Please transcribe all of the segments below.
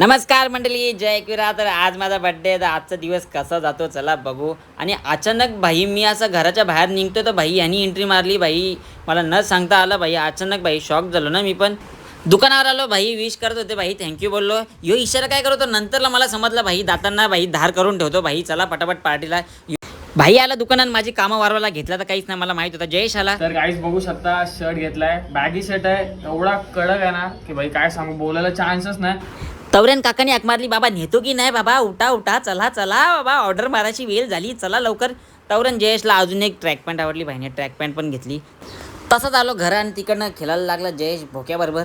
नमस्कार मंडळी जय एकविरा. तर आज माझा बड्डे तर आजचा दिवस कसा जातो चला बघू. आणि अचानक भाई मी असं घराच्या बाहेर निघतो तर भाई यांनी एंट्री मारली. भाई मला न सांगता आलं भाई अचानक भाई शॉक झालो ना मी पण. दुकानावर आलो भाई विश करत होते भाई थँक्यू बोललो. यो इशारा काय करतो? नंतरला मला समजलं भाई दातांना भाई धार करून ठेवतो. भाई चला पटापट पार्टीला. भाई आला दुकानात माझी कामं वारवायला घेतला तर काहीच नाही मला माहीत होता. जयेश आला. तर काहीच बघू शकता शर्ट घेतलाय. बॅगी शर्ट आहे. एवढा कडक आहे ना की भाई काय सांगू बोलायला चान्सच नाही. तवऱ्यान काकाने आक मारली बाबा नेतो की नाही बाबा? उठा उठा चला चला बाबा ऑर्डर मारायची वेळ झाली. चला लवकर. तवरण जयेशला अजून एक ट्रॅक पॅन्ट आवडली भाईने ट्रॅक पॅन्ट पण घेतली. तसंच आलो घरा आणि तिकडनं खेळायला लागला जयेश भोक्याबरोबर.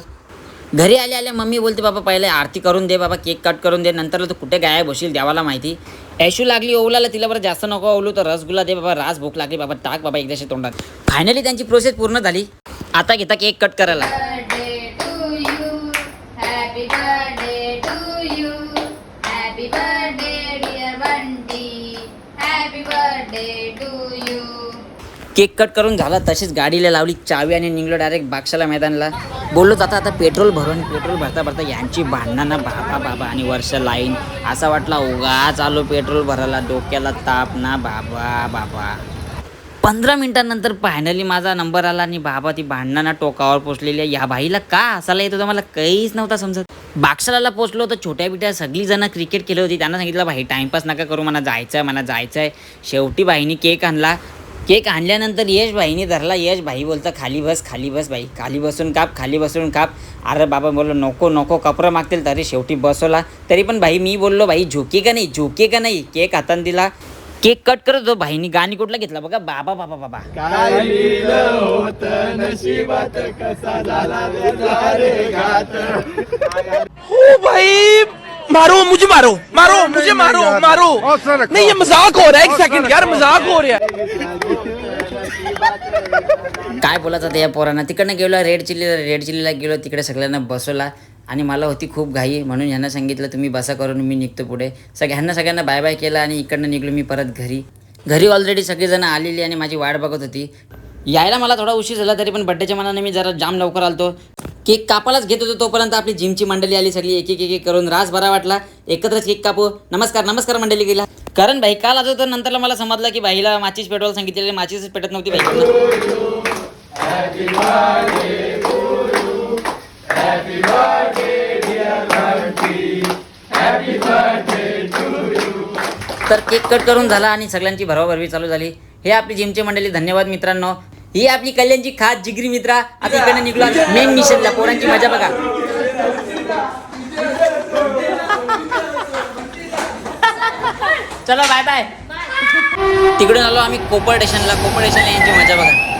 घरी आले आले मम्मी बोलते बाबा पहिले आरती करून दे बाबा केक कट करून दे नंतर तू कुठे गायब होशील देवाला माहिती. ऐशू लागली ओवलाला तिला बरं जास्त नको ओवलू तर रसगुल्ला दे बाबा रास भूक लागली बाबा टाक बाबा एकदाशी तोंडात. फायनली त्यांची प्रोसेस पूर्ण झाली. आता घेता केक कट करायला. Birthday to you. Happy birthday dear Bunty. Happy birthday to you. Cake cut करून झाला तशीच गाडीला लावली चावी आणि निघलो डायरेक्ट बाक्षाला मैदानला बोललो जाता आता पेट्रोल भरून पेट्रोल भरता भरता यांची भांडणं ना बाबा बाबा आणि वर्ष लाईन असा वाटला उगाच आलो पेट्रोल भरायला डोक्याला ताप ना बाबा बाबा पंधरा मिनिटांनंतर फायनली माझा नंबर आला आणि बाबा ती भांडणाना टोकावर पोचलेली आहे. या बाईला का असायला येत होतं? मला काहीच नव्हता समजत. बागशाला पोचलो तर छोट्या बिट्या सगळी जण क्रिकेट केली होती. त्यांना सांगितलं भाई टाइमपास नका करू. मला जायचं आहे मला जायचं आहे शेवटी बाईनी केक आणला. केक आणल्यानंतर यश भाईने धरला. यश भाई बोलतं खाली बस खाली बस भाई खाली बसून काप खाली बसून काप. अरे बाबा बोललो नको नको कपरं मागतील. तरी शेवटी बसवला. तरी पण भाई मी बोललो भाई झोके का नाही? झोके का नाही? केक हातान दिला. केक कट करत होतो भाईनी गाणी कुठला घेतला बघा. बाबा बाबा बाबा. ओ भाई मारो मुझे मारो मारो मुझे मारो मारो. नहीं ये मजाक हो रहा है एक सेकंड यार मजाक हो रहा है। काय बोलायचं आता या पोरांना? तिकडनं गेलो रेड चिल्लीला रेड चिल्लीला गेलो तिकडे सगळ्यांना बसवला. आणि मला होती खूप घाई म्हणून ह्यांना सांगितलं तुम्ही बसा करून मी निघतो पुढे. सगळ्यांना सगळ्यांना बाय बाय केलं आणि इकडनं निघलो मी परत घरी. घरी ऑलरेडी सगळेजण आलेली आणि माझी वाट बघत होती. यायला मला थोडा उशीर झाला तरी पण बड्डेच्या मनाने मी जरा जाम लवकर आलतो. केक कापायलाच घेत होतो तोपर्यंत आपली जिमची मंडळी आली सगळी एक एक एक करून रास बरा वाटला. एकत्रच केक कापू. नमस्कार नमस्कार मंडळी गेला. कारण भाई काल आज होतं नंतरला मला समजलं की भाईला माचीस पेटवायला सांगितलेली माचीसच पेटत नव्हती भाई. तर केक कट करून झाला आणि सगळ्यांची भरवाभरवी चालू झाली. हे आपली जिमचे मंडळी धन्यवाद मित्रांनो. ही आपली कल्याणची खास जिगरी मित्रा. आता इकडे निघलो मेन मिशनला पोरांची मजा बघा. चलो बाय बाय तिकडून आलो आम्ही कोपर स्टेशनला. कोपर स्टेशनला यांची मजा बघा.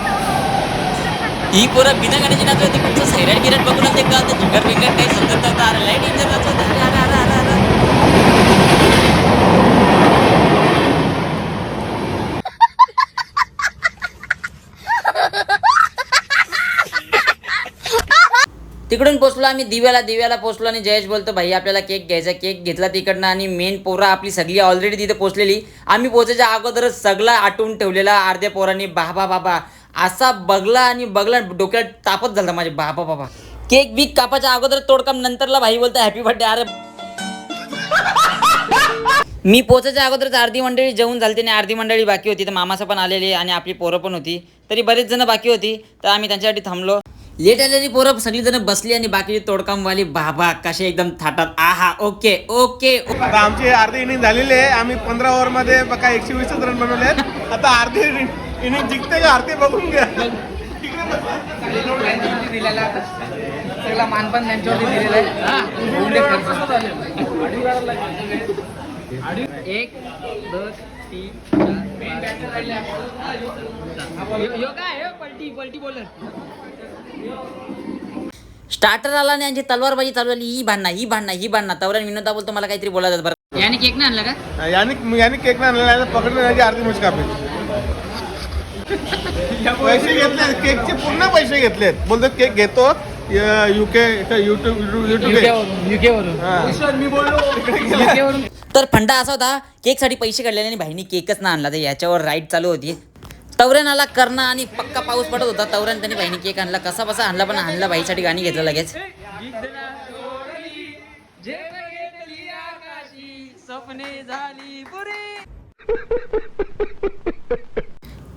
ही पोरं बिना गाण्याची नाचत होती पण सैराट गिराट बघून ते का? ते झुंगर काही समजत नव्हतं अरे लाइट इंजर नाचवत अरे अरे अरे अरे. तिकडून पोचलो आम्ही दिव्याला दिव्याला पोचलो आणि जयेश बोलतो भाई आपल्याला केक घ्यायचा केक घेतला तिकडनं आणि मेन पोरं आपली सगळी ऑलरेडी तिथे पोचलेली. आम्ही पोचायच्या अगोदरच सगळा आटून ठेवलेला अर्ध्या पोरांनी बाबा बाबा असा बगला आणि बगला डोक्यात तापत झाला माझे बाबा बाबा. केक बीक कापाच्या अगोदर तोडकाम नंतरला भाई बोलतो हॅपी बर्थडे अरे. मी पोचायच्या अगोदरच अर्धी मंडळी जेवून झाली आणि अर्धी मंडळी बाकी होती तर मामाचं पण आलेली आणि आपली पोरं पण होती. तरी बरेच जण बाकी होती तर आम्ही त्यांच्यासाठी थांबलो. लेट आलेली पोरं सगळी जण बसली आणि बाकीची तोडकामवाली बाबा कसे एकदम थाटात. आहा ओके ओके. आता आमची अर्धी इनिंग झालेली आहे. आम्ही पंधरा ओव्हरमध्ये बघा एकशे वीस रन बनवले आहेत. आता अर्धी इनिंग जिंकते का अर्धी बघून घ्या. एक दोन तीन चार, पाच. यो- यो काय यो पलटी पलटी बॉलर स्टार्टर आला आणि यांची तलवारबाजी चालू झाली. ही भांडणा ही भांडणा ही भांडणा. तवरण विनोदा बोलतो मला काहीतरी बोलायचं बरं. याने केक नाही आणला का? याने याने केक नाही आणलेला आहे पकडण्याची अर्धी मुच कापली पैसे घेतले केकचे पूर्ण पैसे घेतलेत. बोलतो केक घेतो युके युट्यूब युट्यूब युके वरून हा. तर फंडा असा होता केकसाठी पैसे काढलेले आणि भाईनी केकच ना आणला. तर याच्यावर राईड चालू होती. तवऱ्यान आला करणं आणि पक्का पाऊस पडत होता. तवऱ्यान त्यांनी बहिणी केक आणला कसा बसा आणला पण आणला बाईसाठी गाणी घेतलं लगेच.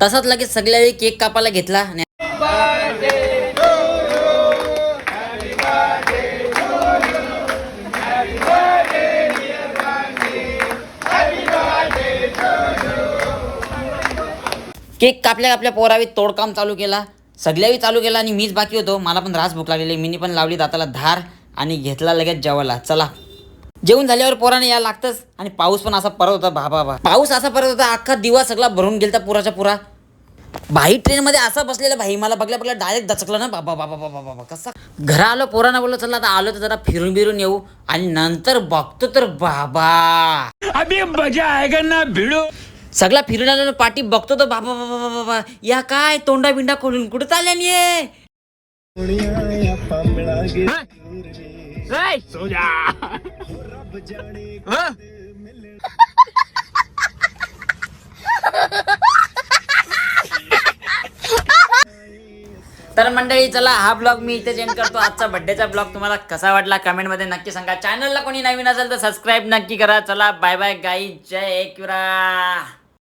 तसाच लगेच सगळ्या वेळी केक कापायला घेतला केक कापल्या कापल्या पोरावी तोडकाम चालू केला. सगळ्यावी चालू केला आणि मीच बाकी होतो. मला पण रास भूक लागलेली. मीनी पण लावली दाताला धार आणि घेतला लगेच जेवायला. चला. जेवण झाल्यावर पोराने या लागतच आणि पाऊस पण असा परत होता. बाबा बा पाऊस असा परत होता. अख्खा दिवा सगळा भरून गेलता पुराच्या पुरा. भाई ट्रेनमध्ये असा बसलेला भाई. मला बघल्या बघल्या डायरेक्ट दचकलं ना. बाबा बाबा बाबा बाबा कसा? घरा आलो. पोरानं बोललो चला आता आलो तर जरा फिरून बिरून येऊ. आणि नंतर बघतो तर बाबा. अभी मजा आहे ना भिडू. सगळा फिरून आलो पाठी बघतो तर बाबा बाबा बाबा बाबा. या काय तोंडा बिंडा खोलून? कुठं चालल्यानी ये तर मंडळी चला हा ब्लॉग मी इथे एंड करतो. आजचा बड्डेचा ब्लॉग तुम्हाला कसा वाटला कमेंटमध्ये नक्की सांगा. चॅनलला कोणी नवीन असेल तर सबस्क्राईब नक्की करा. चला बाय बाय गाई जय एकविरा.